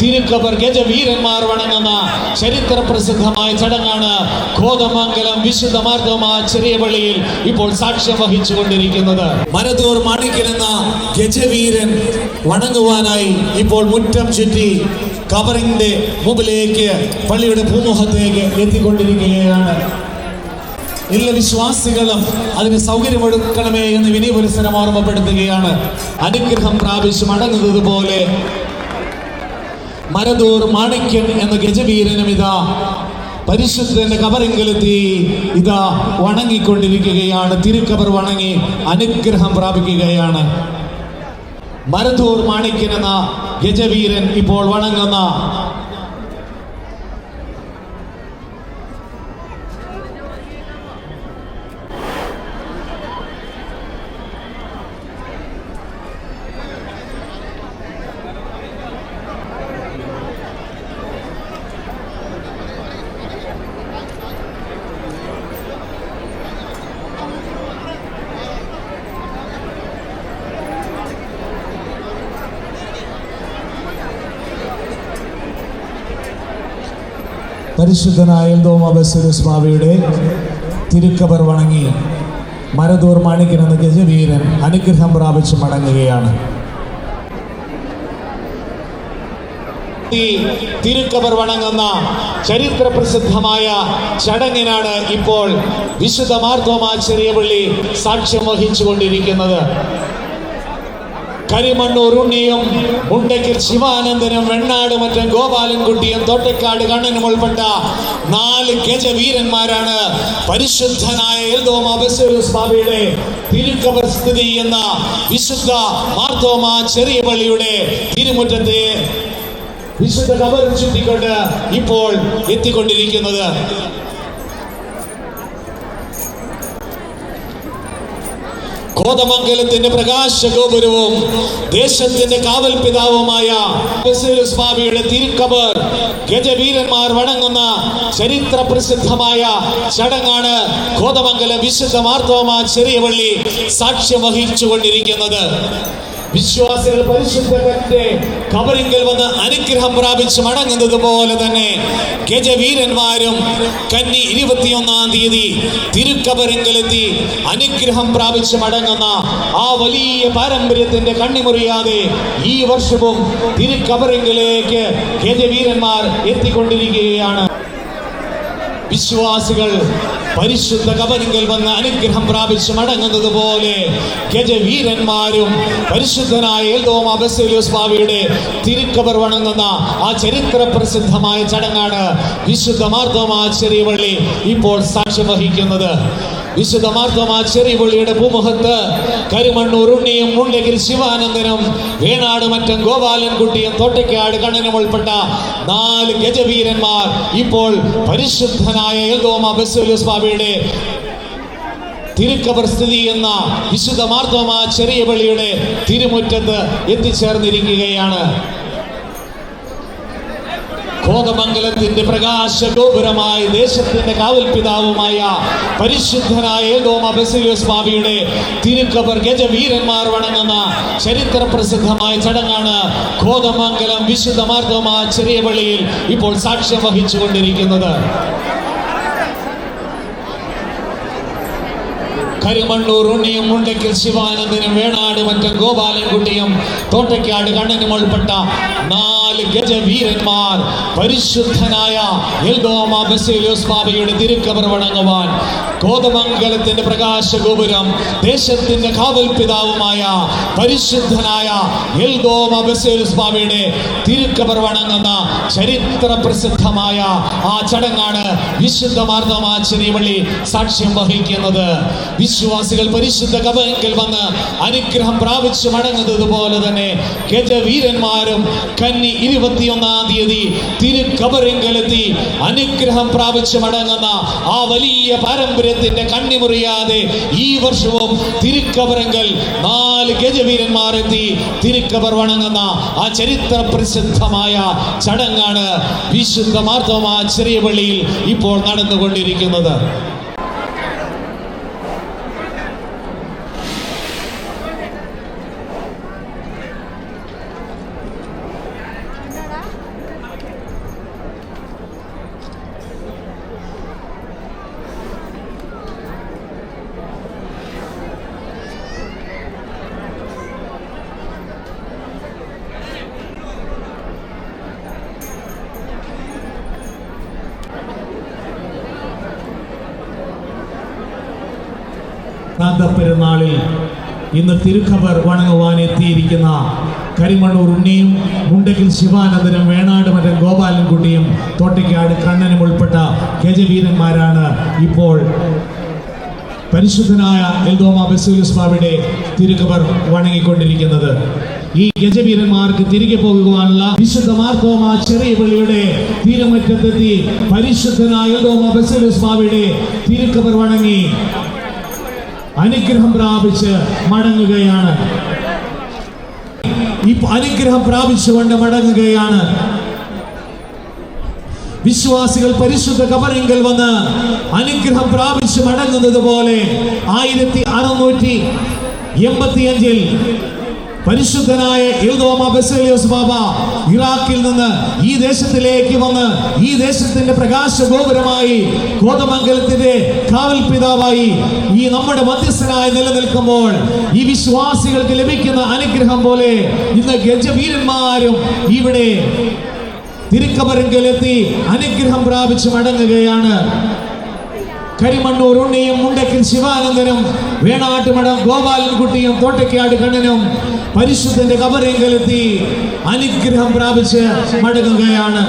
തിരുക്കബർ ഗജവീരന്മാർ വണങ്ങുന്ന ചരിത്ര പ്രസിദ്ധമായ ചടങ്ങാണ് കോതമംഗലം വിശുദ്ധ മാർദ്ദവമാ ചെറിയ പള്ളിയിൽ ഇപ്പോൾ സാക്ഷ്യം വഹിച്ചു കൊണ്ടിരിക്കുന്നത് മരതൂർ മാണിക്കലെന്ന ഗജവീരൻ വണങ്ങുവാനായി ഇപ്പോൾ മുറ്റം ചുറ്റി കബറിന്റെ മുമ്പിലേക്ക് പള്ളിയുടെ ഭൂമുഖത്തേക്ക് എത്തിക്കൊണ്ടിരിക്കുകയാണ്. എല്ലാ വിശ്വാസികളും അതിന് സൗകര്യമൊടുക്കണമേ എന്ന് വിനീപുരസരം ഓർമ്മപ്പെടുത്തുകയാണ്. അനുഗ്രഹം പ്രാപിച്ച് മടങ്ങുന്നത് പോലെ മരതൂർ മാണിക്യൻ എന്ന ഗജവീരനും ഇതാ പരിശുദ്ധന്റെ കബറിങ്കലെത്തി ഇതാ വണങ്ങിക്കൊണ്ടിരിക്കുകയാണ്. തിരുക്കബർ വണങ്ങി അനുഗ്രഹം പ്രാപിക്കുകയാണ്. മരതൂർ മാണിക്യൻ എന്ന ഗജവീരൻ ഇപ്പോൾ വണങ്ങുന്ന പരിശുദ്ധനായ സ്വാമിയുടെ തിരുക്കബർ വണങ്ങി മരതൂർ മാണിക്കനെന്ന ഗജവീരൻ അനുഗ്രഹം പ്രാപിച്ച് മടങ്ങുകയാണ്. ഈ തിരുക്കബർ വണങ്ങുന്ന ചരിത്ര പ്രസിദ്ധമായ ചടങ്ങിനാണ് ഇപ്പോൾ വിശുദ്ധ മാർത്തോമാ ചെറിയ പള്ളി സാക്ഷ്യം വഹിച്ചു കൊണ്ടിരിക്കുന്നത് കരിമണ്ണൂർ ഉണ്ണിയും ഉണ്ടയ്ക്കൽ ശിവാനന്ദനും വെണ്ണാട് മറ്റം ഗോപാലൻകുട്ടിയും തോട്ടക്കാട് കണ്ണനും ഉൾപ്പെട്ട നാല് ഗജവീരന്മാരാണ് പരിശുദ്ധനായ എൽദോമ ബസേലിയോസ് ബാബയുടെ എന്ന വിശുദ്ധ മാർത്തോമ ചെറിയ പള്ളിയുടെ തിരുമുറ്റത്തെ വിശുദ്ധ കബർ ചുറ്റിക്കൊണ്ട് ഇപ്പോൾ എത്തിക്കൊണ്ടിരിക്കുന്നത്. കോതമംഗലത്തിന്റെ പ്രകാശ ഗോപുരവും ദേശത്തിന്റെ കാവൽ പിതാവുമായ സ്വാമിയുടെ തിരുക്കബർ ഗജവീരന്മാർ വണങ്ങുന്ന ചരിത്ര പ്രസിദ്ധമായ ചടങ്ങാണ് കോതമംഗലം വിശുദ്ധ മാർത്തവമാ ചെറിയ പള്ളി സാക്ഷ്യം വഹിച്ചുകൊണ്ടിരിക്കുന്നത്. വിശ്വാസികൾ പരിശുദ്ധന്റെ കബറിങ്കിൽ വന്ന് അനുഗ്രഹം പ്രാപിച്ച് മടങ്ങുന്നത് പോലെ തന്നെ ഗജവീരന്മാരും കന്നി ഇരുപത്തിയൊന്നാം തീയതി തിരുക്കബറിങ്കിലെത്തി അനുഗ്രഹം പ്രാപിച്ച് മടങ്ങുന്ന ആ വലിയ പാരമ്പര്യത്തിന്റെ കണ്ണിമുറിയാതെ ഈ വർഷവും തിരുക്കബറിങ്കിലേക്ക് ഗജവീരന്മാർ എത്തിക്കൊണ്ടിരിക്കുകയാണ്. വിശ്വാസികൾ പരിശുദ്ധ കബരിങ്കൽ വന്ന് അനുഗ്രഹം പ്രാപിച്ച് മടങ്ങുന്നത് പോലെ ഗജവീരന്മാരും പരിശുദ്ധനായ ഏതോ ബസേലിയോസ് ബാബയുടെ തിരുക്കബർ വണങ്ങുന്ന ആ ചരിത്ര പ്രസിദ്ധമായ ചടങ്ങാണ് വിശുദ്ധ മാർത്തോമ ചെറിയ പള്ളി ഇപ്പോൾ സാക്ഷ്യം വഹിക്കുന്നത്. വിശുദ്ധ മാർത്തോമ ചെറിയ പള്ളിയുടെ ഭൂമുഖത്ത് കരുമണ്ണൂർ ഉണ്ണിയും മുണ്ടകിൽ ശിവാനന്ദനും വേണാട് മറ്റം ഗോപാലൻകുട്ടിയും തോട്ടയ്ക്കാട് കണ്ണനും ഉൾപ്പെട്ട നാല് ഗജവീരന്മാർ ഇപ്പോൾ പരിശുദ്ധനായ എൽദോമ ബസേലിയോസ് ബാബയുടെ തിരുക്കബർ സ്ഥിതി എന്ന വിശുദ്ധ മാർത്തോമ ചെറിയ പള്ളിയുടെ തിരുമുറ്റത്ത് എത്തിച്ചേർന്നിരിക്കുകയാണ്. കോതമംഗലത്തിന്റെ പ്രകാശ ഗോപുരമായി ദേശത്തിന്റെ കാവൽ പിതാവുമായ പരിശുദ്ധനായ ഏതോമ ബസിലിയോസ് ബാബിയുടെ തിരുക്കബർ ഗജവീരന്മാർ വണങ്ങുന്ന ചരിത്ര പ്രസിദ്ധമായ ചടങ്ങാണ് കോതമംഗലം വിശുദ്ധ മാർഗമായ ചെറിയ പള്ളിയിൽ ഇപ്പോൾ സാക്ഷ്യം വഹിച്ചുകൊണ്ടിരിക്കുന്നത്. കരിമണ്ണൂർ ഉണ്ണിയും മുണ്ടയ്ക്കൽ ശിവാനന്ദനും വേണാട് മറ്റം ഗോപാലൻകുട്ടിയും തോട്ടയ്ക്കാട് കണ്ണനും ഉൾപ്പെട്ട നാല് ഗജവീരന്മാർ പരിശുദ്ധനായ ബാബയുടെ തിരുക്കവർ വണങ്ങുവാൻ കോതമംഗലത്തിന്റെ പ്രകാശ ഗോപുരം ദേശത്തിന്റെ കാവൽ പിതാവുമായ പരിശുദ്ധനായ എൽദോമ ബസേലിയോസ് ബാബയുടെ തിരുക്കവർ വണങ്ങുന്ന ചരിത്ര പ്രസിദ്ധമായ ആ ചടങ്ങാണ് വിശുദ്ധ മാർദ്ദമാ സാക്ഷ്യം വഹിക്കുന്നത്. വിശ്വാസികൾ പരിശുദ്ധ കബങ്കൽ വന്ന് അനുഗ്രഹം പ്രാപിച്ചു മടങ്ങുന്നത് പോലെ തന്നെ ഗജവീരന്മാരും കന്നി ഇരുപത്തിയൊന്നാം തീയതി തിരുക്കബറിങ്കലെത്തി അനുഗ്രഹം പ്രാപിച്ചു മടങ്ങുന്ന ആ വലിയ പാരമ്പര്യത്തിന്റെ കണ്ണി മുറിയാതെ ഈ വർഷവും തിരുക്കബറങ്കൽ നാല് ഗജവീരന്മാരെത്തി തിരുക്കബർ വണങ്ങുന്ന ആ ചരിത്ര പ്രസിദ്ധമായ ചടങ്ങാണ് വിശുദ്ധ മാർത്തോമ ചെറിയ പള്ളിയിൽ ഇപ്പോൾ നടന്നുകൊണ്ടിരിക്കുന്നത്. അന്തപ്പെരുന്നാളിൽ ഇന്ന് തിരുഖബർ വണങ്ങുവാൻ എത്തിയിരിക്കുന്ന കരിമണ്ണൂർ ഉണ്ണിയും മുണ്ടക്കിൽ ശിവാനന്ദനും വേണാട് മറ്റൻ ഗോപാലൻകുട്ടിയും തോട്ടിക്കാട് കണ്ണനും ഉൾപ്പെട്ട ഗജവീരന്മാരാണ് ഇപ്പോൾ പരിശുദ്ധനായ എൽദോമ ബസൂലിസ് ബാബയുടെ തിരുക്കബർ വണങ്ങിക്കൊണ്ടിരിക്കുന്നത്. ഈ ഗജവീരന്മാർക്ക് തിരികെ പോകുവാനുള്ള വിശുദ്ധ മാർത്തോമ ചെറിയ പള്ളിയുടെ തീരമറ്റത്തെത്തി പരിശുദ്ധനായ എൽദോമ ബസൂലിസ് തിരുക്കവർ വണങ്ങി. അനുഗ്രഹം പ്രാപിച്ച് മടങ്ങുകയാണ്. ഈ അനുഗ്രഹം പ്രാപിച്ചുകൊണ്ട് മടങ്ങുകയാണ്. വിശ്വാസികൾ പരിശുദ്ധ കബറിങ്കിൽ വന്ന് അനുഗ്രഹം പ്രാപിച്ച് മടങ്ങുന്നത് പോലെ ആയിരത്തി അറുന്നൂറ്റി എൺപത്തിയഞ്ചിൽ പരിശുദ്ധനായ എൽദോമ ബസേലിയോസ് ബാബ ഇറാഖിൽ നിന്ന് ഈ ദേശത്തിലേക്ക് വന്ന് ഈ ദേശത്തിന്റെ പ്രകാശ ഗോപുരമായി കോതമംഗലത്തിന്റെ കാവൽ പിതാവായി ഈ നമ്മുടെ മധ്യസ്ഥനായി നിലനിൽക്കുമ്പോൾ ഈ വിശ്വാസികൾക്ക് ലഭിക്കുന്ന അനുഗ്രഹം പോലെ ഇന്ന് ഗജവീരന്മാരും ഇവിടെ തിരുക്കബറിങ്കലെത്തി അനുഗ്രഹം പ്രാപിച്ച് മടങ്ങുകയാണ്. കരിമണ്ണൂർ ഉണ്ണിയും മുണ്ടക്കിൽ ശിവാനന്ദനും വേണാട്ടുമടം ഗോപാലൻകുട്ടിയും തോട്ടയ്ക്കാട് കണ്ണനും പരിശുദ്ധന്റെ കബറിങ്കലെത്തി അനുഗ്രഹം പ്രാപിച്ച് മടങ്ങുകയാണ്.